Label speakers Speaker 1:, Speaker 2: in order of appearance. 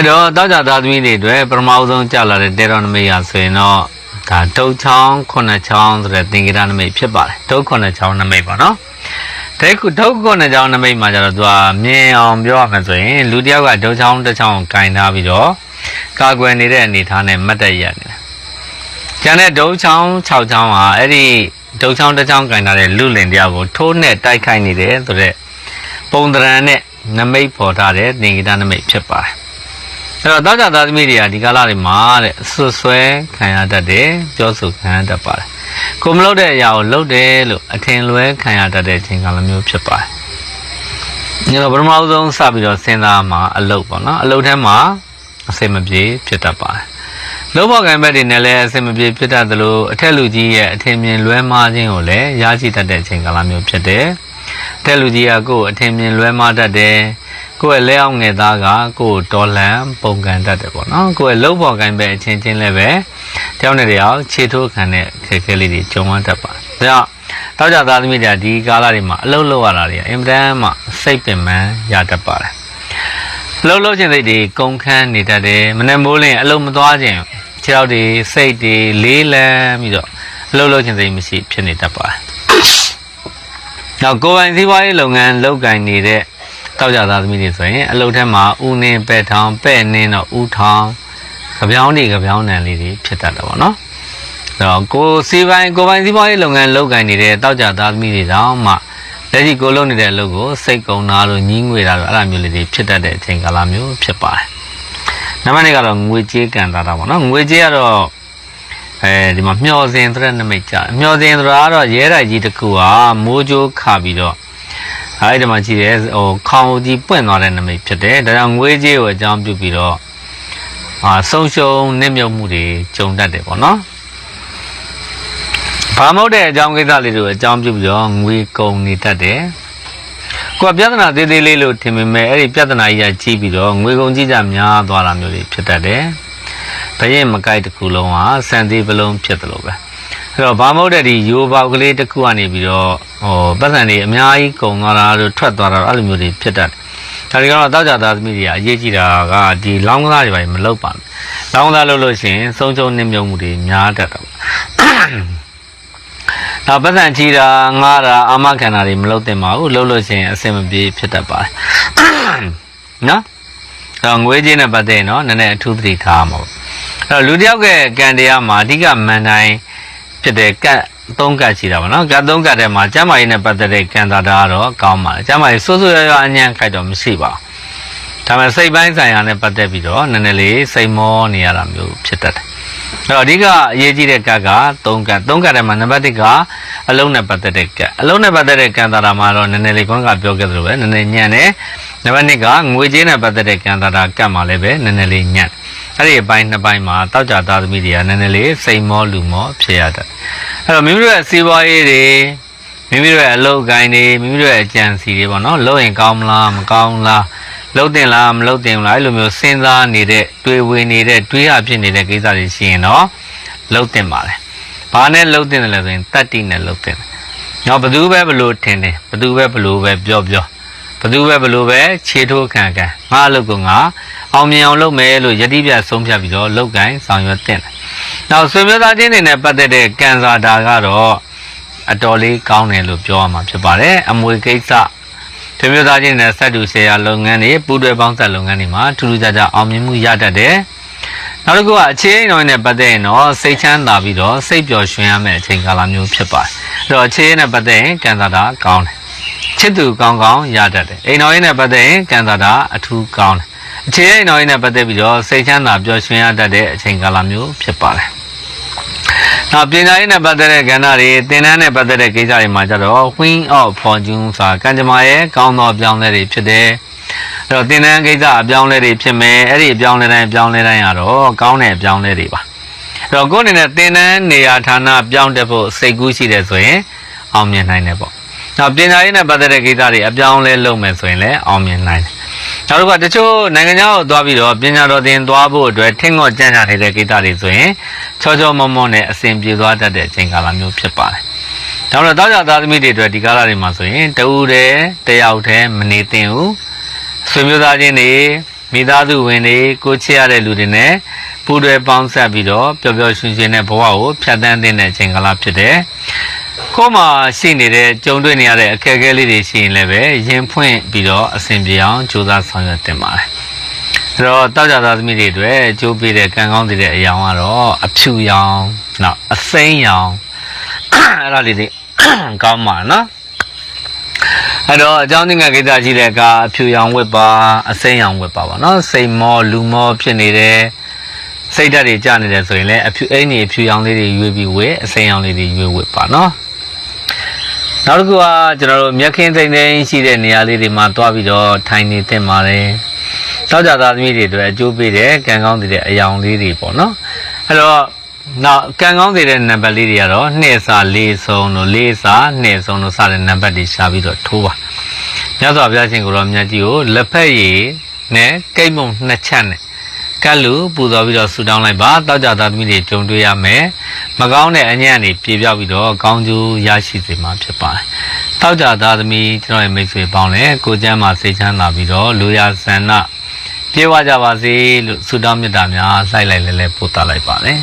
Speaker 1: အဲ့တော့တောက်ကြသားသမီးတွေအတွက်ပထမဆုံးကြာလာတဲ့တေရောနမိတ်ရဆိုရင်တော့ဒါဒုတ်ချောင်းခုနှစ်ချောင်းဆိုတဲ့သင်္ကေတနမိတ်ဖြစ်ပါတယ်ဒုတ်ခုနှစ်ချောင်းနမိတ်ပါနော်တဲ့ခုဒုတ်ခုနှစ်ချောင်းနမိတ်မှာကျတော့သူကမြင်အောင်ပြောရမယ်ဆိုရင်လူတစ်ယောက်ကဒုတ်ချောင်းတစ်ချောင်းကိုကင်ထားပြီးတော့ကာကွယ်နေတဲ့အနေထားနဲ့မတ်တက်ရက်နေတယ်ကျန်တဲ့ဒုတ်ချောင်း6ချောင်းဟာအဲ့ဒီဒုတ်ချောင်းတစ်ချောင်းကင်ထားတဲ့လူလင်တယောက်ကိုထိုးနဲ့တိုက်ခိုက်နေတယ်ဆိုတဲ့ပုံသဏ္ဍာန်နဲ့နမိတ်ပေါ်ထားတဲ့သင်္ကေတနမိတ်ဖြစ်ပါတယ် အဲ့တော့တောက်ကြသားသမီးတွေကဒီကာလတွေမှာတဲ့ဆွဆွဲခံရတတ်တယ်ပြောဆိုခံရတတ်ပါတယ်ကိုမလုပ်တဲ့အရာကိုလုပ်တယ်လို့အထင်လွဲခံရတတ်တဲ့အချိန်ကာလမျိုးဖြစ်ပါတယ်ညတော့ပထမဆုံးစပြီးတော့စဉ်းစားမှာအလုပ်ပေါ့နော်အလုပ်ထဲမှာအစိမပြေဖြစ်တတ်ပါတယ်လုံးပေါ်ကံဘက်တွေနဲ့လည်းအစိမပြေဖြစ်တတ်သလိုအထက်လူကြီးရဲ့အထင်မြင်လွဲမှားခြင်းကိုလည်းရရှိတတ်တဲ့အချိန်ကာလမျိုးဖြစ်တယ်အထက်လူကြီးကကိုယ်အထင်မြင်လွဲမှားတတ်တယ် ကိုယ့်ရဲ့လက်အောက်ငယ်သားကကိုယ်တော်လန်ပုံကန်တတ်တယ်ပေါ့နော်ကိုယ့်ရဲ့လှုပ်ပေါ်ကိုင်းပဲအချင်းချင်းလည်းပဲတယောက်နဲ့တယောက်ခြေထိုးခံတဲ့ခက်ခဲလေးတွေကြုံရတတ်ပါတယ်ဒါကြောင့်တောက်ကြသားသမီးတွေကဒီကာလတွေမှာအလုပ်လုပ်ရတာတွေအင်မတန်မှစိတ်ပင်ပန်းရတတ်ပါတယ်လှုပ်လှုပ်ခြင်းစိတ်တွေကုန်ခန်းနေတတ်တယ်မနေ့မိုးလင်းအလုပ်မသွားခြင်းခြေထောက်တွေစိတ်တွေလေးလံပြီးတော့အလုပ်လုပ်ခြင်းစိတ်မရှိဖြစ်နေတတ်ပါတယ်နောက်ကိုယ်ပိုင်စီးပွားရေးလုပ်ငန်းလုပ်ကိုင်နေတဲ့ တောက်ကြသားသမီးတွေဆိုရင်အလုပ်ထဲမှာဥနင်းပဲ့ထောင်ပဲ့နင်းတော့ဥထောင်ကြပြောင်းနေကြပြောင်းနံလေးတွေဖြစ်တတ်တယ်ပေါ့နော်အဲ့တော့ကိုစီပိုင်းကိုပိုင်းစီးပွားရေးလုပ်ငန်းလုပ်ကိုင်နေတဲ့တောက်ကြသားသမီးတွေတောင်မှလက်ရှိကိုလုပ်နေတဲ့အလုပ်ကိုစိတ်ကုံတာလို့ညှင်းငွေတာလို့အဲ့လိုမျိုးလေးတွေဖြစ်တတ်တဲ့အချိန်ကာလမျိုးဖြစ်ပါတယ်နံပါတ်၄ကတော့ငွေကြေးကန်တာတာပေါ့နော်ငွေကြေးကတော့အဲဒီမှာမျောစင်သရက်နမိတ်ကြတယ်မျောစင်ဆိုတာကတော့ရဲတိုက်ကြီးတစ်ခုဟာမိုးကြိုးခါပြီးတော့ အဲ့ဒီမှာကြည့်တယ်ဟိုခေါင်းကြီးပွင့်သွားတဲ့နမိတ်ဖြစ်တယ်ဒါကြောင့်ငွေကြေးကိုအကြောင်းပြုပြီးတော့အာဆုံးရှုံးနစ်မြုပ်မှုတွေကြုံတတ်တယ်ပေါ့နော်ဘာမဟုတ်တဲ့အကြောင်းကိစ္စလေးတွေအကြောင်းပြုပြီးတော့ငွေကုန်နေတတ်တယ်ကိုကပြဿနာသေးသေးလေးလို့ထင်ပေမဲ့အဲ့ဒီပြဿနာကြီးကကြီးပြီးတော့ငွေကုန်ကြီးကြများသွားတာမျိုးတွေဖြစ်တတ်တယ်ဘရင်မကိုက်တစ်ခုလုံးဟာစံသေးပလုံးဖြစ်တယ်လို့ပဲ အဲ့တော့ဘာမဟုတ်တဲ့ဒီယူပေါက်ကလေးတစ်ခုကနေပြီးတော့ဟိုပတ်စံတွေအများကြီးကုန်သွားတာလို့ထွက်သွားတာလို့အဲ့လိုမျိုးတွေဖြစ်တတ်တယ်ဒါတွေကတော့တောက်ကြသားသမီးတွေကအရေးကြီးတာကဒီလောင်းကစားတွေပဲမလုပ်ပါနဲ့လောင်းကစားလုပ်လို့ရှိရင်ဆုံးချုံနှိမ့်မြုံမှုတွေများတတ်တာပေါ့နောက်ပတ်စံချီတာငားတာအာမခံတာတွေမလုပ်သင့်ပါဘူးလုပ်လို့ရှိရင်အဆင်မပြေဖြစ်တတ်ပါတယ်နော်တော့ငွေကြေးနဲ့ပတ်သက်ရင်တော့နည်းနည်းအထူးသတိထားမှာပေါ့အဲ့တော့လူတစ်ယောက်ကကံတရားမှာအဓိကမန်တိုင်း ဖြစ်တဲ့ကတ်သုံးကတ်ရှိတာပေါ့နော်ကတ်သုံးကတ်ထဲမှာကျမ်းမာရေးနဲ့ပတ်သက်တဲ့ကံတာတာကတော့ကောင်းပါတယ်ကျမ်းမာရေးဆိုးဆိုးရွားရွားအညံ့ခိုက်တော့မရှိပါဘူးဒါပေမဲ့စိတ်ပိုင်းဆိုင်ရာနဲ့ပတ်သက်ပြီးတော့နည်းနည်းလေးစိတ်မောနေရတာမျိုးဖြစ်တတ်တယ် အဲ့တော့အဓိကအရေးကြီးတဲ့ကတ်ကသုံးကတ်သုံးကတ်ထဲမှာနံပါတ်1ကအလုံးနဲ့ပတ်သက်တဲ့ကတ်အလုံးနဲ့ပတ်သက်တဲ့ကံတာတာမှာတော့နည်းနည်းလေးခေါင်းကပြောခဲ့သလိုပဲနည်းနည်းညံ့တယ်နံပါတ်2ကငွေကြေးနဲ့ပတ်သက်တဲ့ကံတာတာကတ်မှာလည်းပဲနည်းနည်းလေးညံ့အဲ့ဒီအပိုင်းနှစ်ပိုင်းမှာတောက်ကြသားသမီးတွေကနည်းနည်းလေးစိတ်မောလူမောဖြစ်ရတတ်အဲ့တော့မိမိတို့ရဲ့စီးပွားရေးတွေမိမိတို့ရဲ့အလုပ်ကိုင်းတွေမိမိတို့ရဲ့အကြံစီတွေပေါ့နော်လုပ်ရင်ကောင်းမလားမကောင်းလား လုပ်တင်လားမလုပ်တင်ဘူးလားအဲ့လိုမျိုးစဉ်းစားနေတဲ့တွေးဝင်နေတဲ့တွေးရဖြစ်နေတဲ့ကိစ္စတွေရှိရင်တော့လုပ်တင်ပါလေဘာနဲ့လုပ်တင်တယ်လဲဆိုရင်တတ္တိနဲ့လုပ်တင်တယ်နောက်ဘသူပဲဘလို့ထင်တယ်ဘသူပဲဘလို့ပဲပြောပြောဘသူပဲဘလို့ပဲခြေထိုးခံခံငါအလုပ်ကငါအောင်မြင်အောင်လုပ်မယ်လို့ယတိပြဆုံးဖြတ်ပြီးတော့လုပ်ကိုင်းဆောင်ရွက်တင်တယ်နောက်ဆွေမျိုးသားချင်းတွေနဲ့ပတ်သက်တဲ့ကံစာတာကတော့အတော်လေးကောင်းတယ်လို့ပြောရမှာဖြစ်ပါတယ်အမွေကိစ္စ ဆွေမျိုးသားချင်းနဲ့ဆက်တူဆရာလုပ်ငန်းတွေပူးတွဲပေါင်းဆက်လုပ်ငန်းတွေမှာထူးထူးခြားခြားအောင်မြင်မှုရတတ်တယ်နောက်တစ်ခုကအခြေအိမ်တော်နဲ့ပတ်သက်ရင်တော့စိတ်ချမ်းသာပြီးတော့စိတ်ပျော်ရွှင်ရမယ့်အချိန်ကာလမျိုးဖြစ်ပါတယ်အဲ့တော့အခြေအိမ်နဲ့ပတ်သက်ရင်ကံစာတာကောင်းတယ်ချစ်သူကောင်းကောင်းရတတ်တယ်အိမ်တော်ရေးနဲ့ပတ်သက်ရင်ကံစာတာအထူးကောင်းတယ်အခြေအိမ်တော်ရေးနဲ့ပတ်သက်ပြီးတော့စိတ်ချမ်းသာပျော်ရွှင်ရတတ်တဲ့အချိန်ကာလမျိုးဖြစ်ပါတယ် နောက်ပညာရေးနဲ့ပတ်သက်တဲ့ကဏ္ဍတွေသင်တန်းနဲ့ပတ်သက်တဲ့ကိစ္စတွေမှာကြတော့ Queen of Fortune ဆိုတာကံကြမ္မာရဲ့ကောင်းသောအပြောင်းလဲတွေဖြစ်တယ်အဲ့တော့သင်တန်းကိစ္စအပြောင်းလဲတွေဖြစ်မယ်အဲ့ဒီအပြောင်းလဲတိုင်းအပြောင်းလဲတိုင်းကတော့ကောင်းတဲ့အပြောင်းလဲတွေပါအဲ့တော့ကိုယ်အနေနဲ့သင်တန်းနေရာဌာနပြောင်းတက်ဖို့စိတ်ကူးရှိတယ်ဆိုရင်အောင်မြင်နိုင်တယ်ပေါ့နောက်ပညာရေးနဲ့ပတ်သက်တဲ့ကိစ္စတွေအပြောင်းလဲလုပ်မယ်ဆိုရင်လည်းအောင်မြင်နိုင်တယ် နောက်တစ်ခုကတချို့နိုင်ငံခြားကိုသွားပြီးတော့ပညာတော်သင်သွားဖို့အတွက်ထင်ငေါ့ကြံ့ကြနေတဲ့ကိစ္စတွေဆိုရင်ချောချောမောမောနဲ့အစဉ်ပြေသွားတတ်တဲ့အချိန်ကာလမျိုးဖြစ်ပါတယ်။ဒါကြောင့်တောက်ကြသားသမီးတွေအတွက်ဒီကာလတွေမှာဆိုရင်တဦးတည်းတယောက်တည်းမနေသင့်ဘူး။ဆွေမျိုးသားချင်းတွေမိသားစုဝင်တွေကိုချစ်ရတဲ့လူတွေနဲ့ပူးတွဲပေါင်းဆက်ပြီးတော့ပျော်ပျော်ရွှင်ရွှင်တဲ့ဘဝကိုဖြတ်သန်းသင့်တဲ့အချိန်ကာလဖြစ်တယ်။ ကိုယ်မှာရှိနေတဲ့ကြုံတွေ့နေရတဲ့အခက်အခဲလေးတွေရှိရင်လည်းပဲရင်ဖွင့်ပြီးတော့အဆင်ပြေအောင်ကြိုးစားဆောင်ရွက်တင်ပါတယ်။အဲ့တော့တောက်ကြသားသမီးတွေအတွက်အကျိုးပေးတဲ့ကံကောင်းတဲ့အရာကတော့အဖြူရောင်နောက်အစိမ်းရောင်အဲ့ဒါလေးတွေကောင်းပါနော်အဲ့တော့အကြောင်းသင်္ကန်းကိစ္စရှိတဲ့အခါအဖြူရောင်ဝတ်ပါအစိမ်းရောင်ဝတ်ပါပါနော်စိတ်မောလူမောဖြစ်နေတယ်စိတ်ဓာတ်တွေကျနေတယ်ဆိုရင်လည်းအဖြူအိမ်ကြီးအဖြူရောင်လေးတွေရွေးပြီးဝတ်အစိမ်းရောင်လေးတွေရွေးဝတ်ပါနော် နောက်တစ်ခုကကျွန်တော်တို့မြက်ခင်းသိမ့်သိမ့်ရှိတဲ့နေရာလေးတွေမှာတွားပြီးတော့ထိုင်နေသင့်ပါတယ်တောက်ကြသားသမီးတွေအတွက်အကျိုးပေးတဲ့ကံကောင်းတဲ့အယောင်လေးတွေပေါ့နော်အဲ့တော့နောက်ကံကောင်းတဲ့နံပါတ်လေးတွေကတော့2စာ4ဆုံးတို့4စာ2ဆုံးတို့စတဲ့နံပါတ်တွေရှာပြီးတော့ထိုးပါမြတ်စွာဘုရားရှင်ကိုရောမြတ်ကြီးကိုလက်ဖက်ရည်နဲ့ကိတ်မုံနှစ်ချက်နဲ့ ကတ်လူပူဇော်ပြီးတော့ဆူတောင်းလိုက်ပါတောက်ကြသားသမီးတွေကြုံတွေ့ရမယ်မကောင်းတဲ့အညံ့တွေပြေပြောက်ပြီးတော့ကောင်းကျိုးရရှိစေမှာဖြစ်ပါတယ်တောက်ကြသားသမီးကျွန်တော်ရဲ့မိတ်ဆွေပေါင်းလည်းကိုကျမ်းမှာစိတ်ချမ်းသာပြီးတော့လူရဆန္ဒပြေဝကြပါစေလို့ဆုတောင်းမေတ္တာများလှိုက်လိုက်လဲလဲပို့သလိုက်ပါတယ်